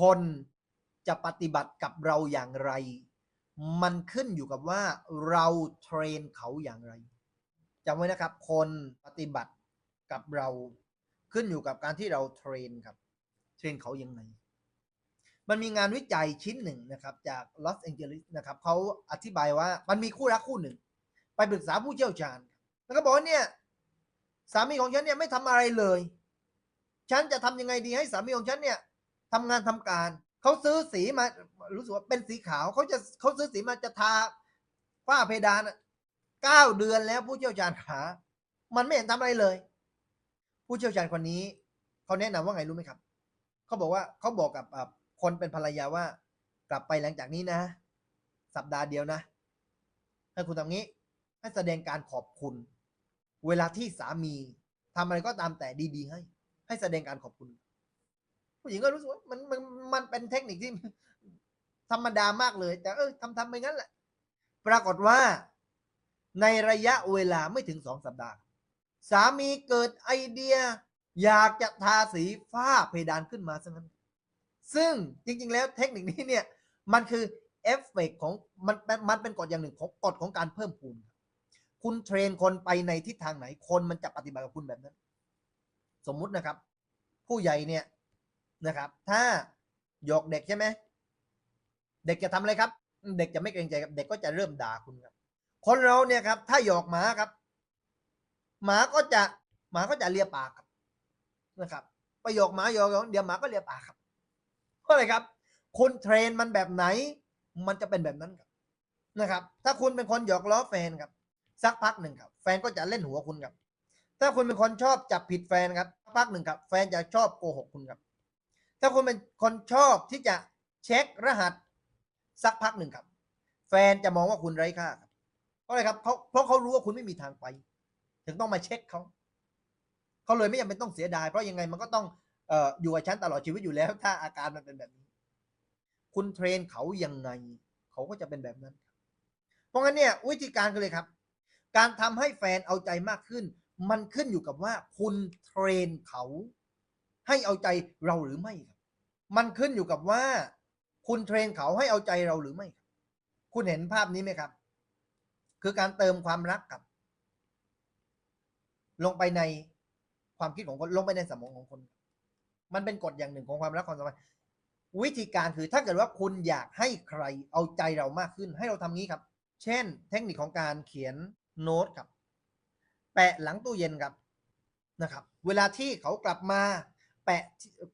คนจะปฏิบัติกับเราอย่างไร มันขึ้นอยู่กับว่าเราเทรนเขาอย่างไรจำไว้นะครับ คนปฏิบัติกับเราขึ้นอยู่กับการที่เราเทรนครับ เทรนเขายังไงมันมีงานวิจัยชิ้นหนึ่งนะครับจากลอสแองเจลิสนะครับเขาอธิบายว่ามันมีคู่รักคู่หนึ่ง ไปปรึกษาผู้เชี่ยวชาญ แล้วก็บอกว่าเนี่ยสามีของฉันเนี่ยไม่ทำอะไรเลย ฉันจะทำยังไงดีให้สามีของฉันเนี่ย ทำงานทำการเขาซื้อสีมารู้สึกว่าเป็นสีขาวเขาจะเขาซื้อสีมาจะทาฝ้าเพดานเก้าเดือนแล้วผู้เชี่ยวชาญขามันไม่เห็นทำอะไรเลย ผู้เชี่ยวชาญคนนี้เขาแนะนำว่าไงรู้ไหมครับเขาบอกว่าเขาบอกกับคนเป็นภรรยาว่า กลับไปหลังจากนี้นะ สัปดาห์เดียวนะให้คุณทำงี้ให้แสดงการขอบคุณ เวลาที่สามีทำอะไรก็ตามแต่ดีๆให้ ให้แสดงการขอบคุณ ผู้หญิงก็รู้สึกว่ามันมันมันเป็นเทคนิคที่ธรรมดามากเลย แต่เออทำทำไปงั้นแหละ ปรากฏว่า ในระยะเวลาไม่ถึงสองสัปดาห์ สามีเกิดไอเดีย อยากจะทาสีฝ้าเพดานขึ้นมาซะงั้น ซึ่งจริง ๆ แล้วเทคนิคนี้เนี่ย มันคือเอฟเฟกต์ของมันมันมันเป็นกฎอย่างหนึ่งของกฎของการเพิ่มพูนคุณเทรนคนไปในทิศทางไหนคนมันจะปฏิบัติกับคุณแบบนั้น สมมุตินะครับ ผู้ใหญ่เนี่ย นะครับ ถ้าหยอกเด็กใช่ไหมเด็กจะทำอะไรครับ เด็กจะไม่เกรงใจครับ เด็กก็จะเริ่มด่าคุณครับ คนเราเนี่ยครับ ถ้าหยอกหมาครับ หมาก็จะหมาก็จะเลียปากครับนะครับไปหยอกหมาหยอกหยอกเดี๋ยวหมาก็เลียปากครับเพราะอะไรครับ คุณเทรนมันแบบไหน มันจะเป็นแบบนั้นครับนะครับ ถ้าคุณเป็นคนหยอกล้อแฟนครับ สักพักหนึ่งครับ แฟนก็จะเล่นหัวคุณครับ ถ้าคุณเป็นคนชอบจับผิดแฟนครับสักพักหนึ่งครับ แฟนจะชอบโกหกคุณครับ ถ้าคุณเป็นคนชอบที่จะเช็ครหัสสักพักหนึ่งครับ แฟนจะมองว่าคุณไร้ค่าครับเพราะอะไรครับเขาเพราะเขารู้ว่าคุณไม่มีทางไป ถึงต้องมาเช็คเขาเขาเลยไม่จำเป็นต้องเสียดาย เพราะยังไงมันก็ต้องเอ่ออยู่กับฉันตลอดชีวิตอยู่แล้ว ถ้าอาการมันเป็นแบบนี้ คุณเทรนเขายังไง เขาก็จะเป็นแบบนั้น เพราะงั้นเนี่ยวิธีการก็เลยครับ การทำให้แฟนเอาใจมากขึ้น มันขึ้นอยู่กับว่าคุณเทรนเขาให้เอาใจเราหรือไม่ครับ มันขึ้นอยู่กับว่า คุณเทรนเขาให้เอาใจเราหรือไม่ คุณเห็นภาพนี้ไหมครับ คือการเติมความรักกับ ลงไปในความคิดของคนลงไปในสมองของคน มันเป็นกฎอย่างหนึ่งของความรักความสัมพันธ์วิธีการคือถ้าเกิดว่าคุณอยากให้ใครเอาใจเรามากขึ้น ให้เราทำงี้ครับ เช่น เทคนิคของการเขียนโน้ตครับ แปะหลังตู้เย็นครับนะครับ เวลาที่เขากลับมา แปะ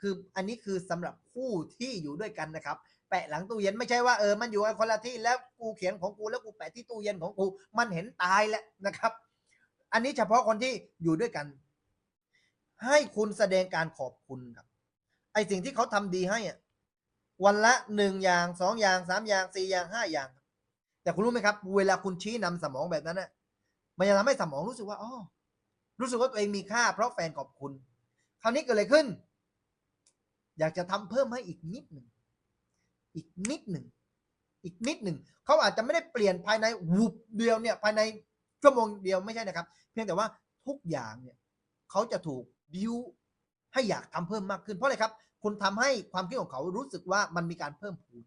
คืออันนี้คือสำหรับคู่ที่อยู่ด้วยกันนะครับ แปะหลังตู้เย็นไม่ใช่ว่าเออมันอยู่กันคนละที่แล้วกูเขียนของกูแล้วกูแปะที่ตู้เย็นของกูมันเห็นตายแล้วนะครับ อันนี้เฉพาะคนที่อยู่ด้วยกัน ให้คุณแสดงการขอบคุณครับ ไอสิ่งที่เขาทำดีให้อะวันละหนึ่งอย่างสองอย่างสามอย่างสี่อย่างห้าอย่าง แต่คุณรู้ไหมครับ เวลาคุณชี้นำสมองแบบนั้นน่ะมันจะทำให้สมองรู้สึกว่าอ๋อรู้สึกว่าตัวเองมีค่าเพราะแฟนขอบคุณ คราวนี้เกิดอะไรขึ้น อยากจะทำเพิ่มให้อีกนิดหนึ่ง อีกนิดหนึ่ง อีกนิดหนึ่ง เขาอาจจะไม่ได้เปลี่ยนภายในวุบเดียวเนี่ยภายในชั่วโมงเดียวไม่ใช่นะครับ เพียงแต่ว่าทุกอย่างเนี่ยเขาจะถูกบิวให้อยากทำเพิ่มมากขึ้นเพราะอะไรครับ คุณทำให้ความคิดของเขารู้สึกว่ามันมีการเพิ่มพูน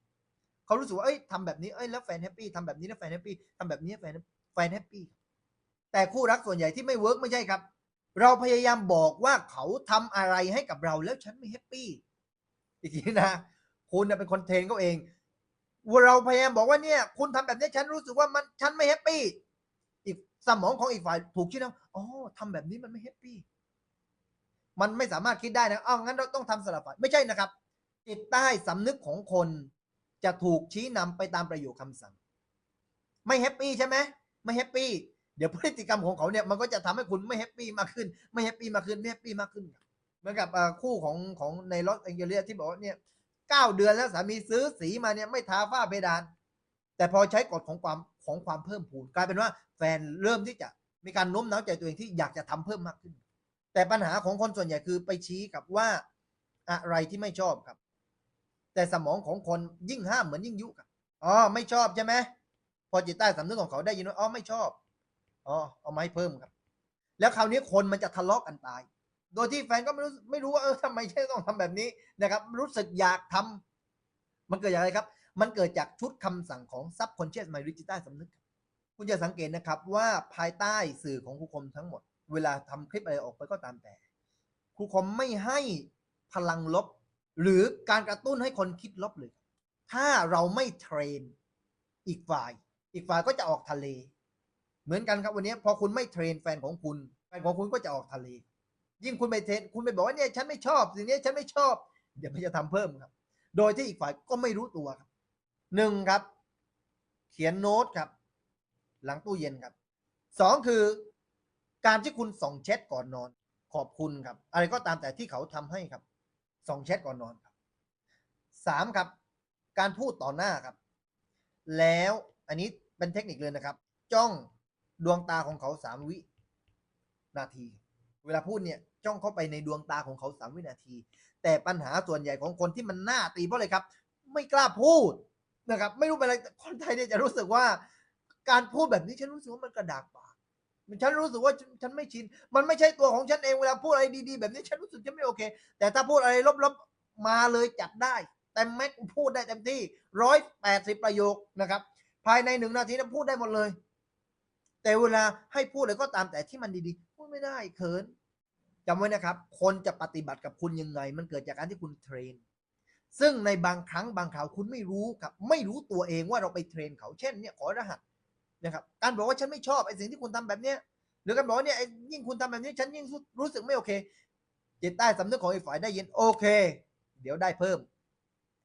เขารู้สึกว่าเอ้ยทำแบบนี้เอ้ยแล้วแฟนแฮปปี้ทำแบบนี้แล้วแฟนแฮปปี้ทำแบบนี้แฟนแฟนแฮปปี้แต่คู่รักส่วนใหญ่ที่ไม่เวิร์กไม่ใช่ครับ เราพยายามบอกว่าเขาทำอะไรให้กับเราแล้วฉันไม่แฮปปี้อีกทีนะ คุณเป็นคนเทรนเขาเองเราพยายามบอกว่าเนี่ย คุณทำแบบนี้ฉันรู้สึกว่ามันฉันไม่แฮปปี้อีกสมองของอีกฝ่ายถูกคิดนะอ๋อทำแบบนี้มันไม่แฮปปี้มันไม่สามารถคิดได้นะอ้าวงั้นเราต้องทำสลับฝ่ายไม่ใช่นะครับ จิตใต้สำนึกของคนจะถูกชี้นำไปตามประโยคคำสั่ง ไม่แฮปปี้ใช่ไหมไม่แฮปปี้ เดี๋ยวพฤติกรรมของเขาเนี่ยมันก็จะทำให้คุณไม่แฮปปี้มากขึ้น ไม่แฮปปี้มากขึ้นไม่แฮปปี้มากขึ้นเหมือนกับคู่ของของในลอสแองเจลิสที่บอกว่าเนี่ยเก้าเดือนแล้วสามีซื้อสีมาเนี่ยไม่ทาฝ้าเพดาน แต่พอใช้กฎของความของความเพิ่มพูนกลายเป็นว่าแฟนเริ่มที่จะมีการโน้มน้าวใจตัวเองที่อยากจะทำเพิ่มมากขึ้น แต่ปัญหาของคนส่วนใหญ่คือไปชี้กับว่าอะไรที่ไม่ชอบครับ แต่สมองของคนยิ่งห้ามเหมือนยิ่งยุครับอ๋อไม่ชอบใช่ไหมพอจิตใต้สำนึกของเขาได้ยินว่าอ๋อไม่ชอบ อ๋อเอาไม้เพิ่มครับ แล้วคราวนี้คนมันจะทะเลาะกันตาย โดยที่แฟนก็ไม่รู้ไม่รู้ว่าเออทำไมฉันต้องทำแบบนี้นะครับ รู้สึกอยากทำมันเกิดจากอะไรครับ มันเกิดจากชุดคำสั่งของ subconscious mind หรือจิตใต้สำนึก คุณจะสังเกตนะครับว่าภายใต้สื่อของครูคมทั้งหมด เวลาทำคลิปอะไรออกไปก็ตามแต่ครูคมไม่ให้พลังลบ หรือการกระตุ้นให้คนคิดลบเลย ถ้าเราไม่เทรน อีกฝ่าย อีกฝ่ายก็จะออกทะเล เหมือนกันครับวันนี้พอคุณไม่เทรนแฟนของคุณแฟนของคุณก็จะออกทะเล ยิ่งคุณไปเทรนคุณไปบอกว่าเนี่ยฉันไม่ชอบสิ่งนี้ฉันไม่ชอบ เดี๋ยวมันจะทำเพิ่มครับ โดยที่อีกฝ่ายก็ไม่รู้ตัวครับหนึ่งครับ เขียนโน้ตครับ หลังตู้เย็นครับสองคือ การที่คุณส่องแชทก่อนนอน ขอบคุณครับ อะไรก็ตามแต่ที่เขาทำให้ครับส่องแชทก่อนนอนครับสามครับ การพูดต่อหน้าครับ แล้วอันนี้เป็นเทคนิคเลยนะครับ จ้อง ดวงตาของเขาสามวินาที เวลาพูดเนี่ยจ้องเข้าไปในดวงตาของเขาสามวินาที แต่ปัญหาส่วนใหญ่ของคนที่มันหน้าตีเพราะอะไรครับ ไม่กล้าพูดนะครับ ไม่รู้เป็นอะไรคนไทยเนี่ยจะรู้สึกว่าการพูดแบบนี้ฉันรู้สึกว่ามันกระดากปากฉันรู้สึกว่าฉันไม่ชิน มันไม่ใช่ตัวของฉันเองเวลาพูดอะไรดีๆ แบบนี้ฉันรู้สึกฉันไม่โอเค แต่ถ้าพูดอะไรลบๆมาเลยจัดได้เต็มแม็กพูดได้เต็มที่ร้อยแปดสิบประโยคนะครับ ภายในหนึ่งนาทีนั้นพูดได้หมดเลย แต่เวลาให้พูดอะไรก็ตามแต่ที่มันดีๆ พูดไม่ได้เขินจำไว้นะครับ คนจะปฏิบัติกับคุณยังไง มันเกิดจากการที่คุณเทรน ซึ่งในบางครั้งบางคราวคุณไม่รู้ครับ ไม่รู้ตัวเองว่าเราไปเทรนเขาเช่นเนี่ยขอรหัสนะครับการบอกว่าฉันไม่ชอบไอ้สิ่งที่คุณทำแบบเนี้ยหรือการบอกว่าเนี่ยยิ่งคุณทำแบบนี้ฉันยิ่งรู้สึกไม่โอเค จิตใต้สำนึกของอีกฝ่ายได้ยินโอเค เดี๋ยวได้เพิ่ม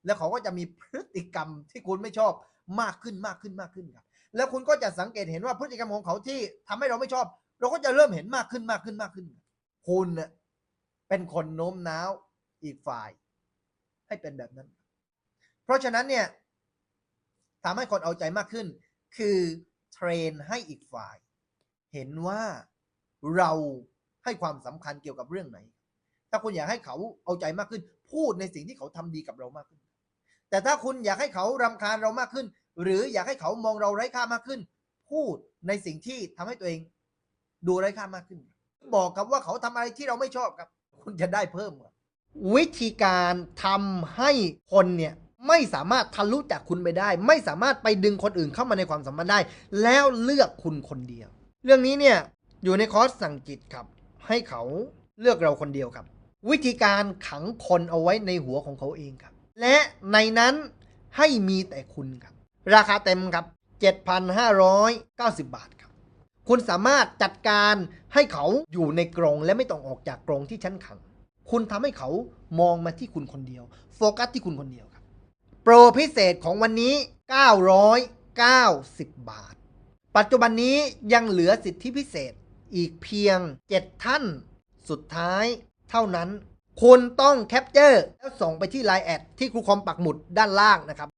แล้วเขาก็จะมีพฤติกรรมที่คุณไม่ชอบมากขึ้นมากขึ้นมากขึ้นครับ แล้วคุณก็จะสังเกตเห็นว่าพฤติกรรมของเขาที่ทำให้เราไม่ชอบ เราก็จะเริ่มเห็นมากขึ้นมากขึ้นมากขึ้น คุณเน่ะเป็นคนโน้มน้าวอีกฝ่าย ให้เป็นแบบนั้น เพราะฉะนั้นเนี่ยทำให้คนเอาใจมากขึ้น คือเทรนให้อีกฝ่าย เห็นว่าเราให้ความสำคัญเกี่ยวกับเรื่องไหน ถ้าคุณอยากให้เขาเอาใจมากขึ้น พูดในสิ่งที่เขาทำดีกับเรามากขึ้น แต่ถ้าคุณอยากให้เขารำคาญเรามากขึ้น หรืออยากให้เขามองเราไร้ค่ามากขึ้น พูดในสิ่งที่ทำให้ตัวเอง ดูไร้ค่ามากขึ้น บอกครับว่าเขาทำอะไรที่เราไม่ชอบครับ คุณจะได้เพิ่มวิธีการทำให้คนเนี่ยไม่สามารถทะลุจากคุณไปได้ ไม่สามารถไปดึงคนอื่นเข้ามาในความสัมพันธ์ได้ แล้วเลือกคุณคนเดียว เรื่องนี้เนี่ยอยู่ในคอร์สสั่งจิตครับ ให้เขาเลือกเราคนเดียวครับ วิธีการขังคนเอาไว้ในหัวของเขาเองครับ และในนั้นให้มีแต่คุณครับ ราคาเต็มครับ 7,590 บาทครับ คุณสามารถจัดการให้เขาอยู่ในกรงและไม่ต้องออกจากกรงที่ชั้นขัง คุณทำให้เขามองมาที่คุณคนเดียว โฟกัสที่คุณคนเดียวครับ โปรพิเศษของวันนี้ 990 บาท ปัจจุบันนี้ยังเหลือสิทธิพิเศษอีกเพียง 7 ท่าน สุดท้ายเท่านั้น คุณต้องแคปเจอร์แล้วส่งไปที่ Line แอดที่ครูคอมปักหมุดด้านล่างนะครับ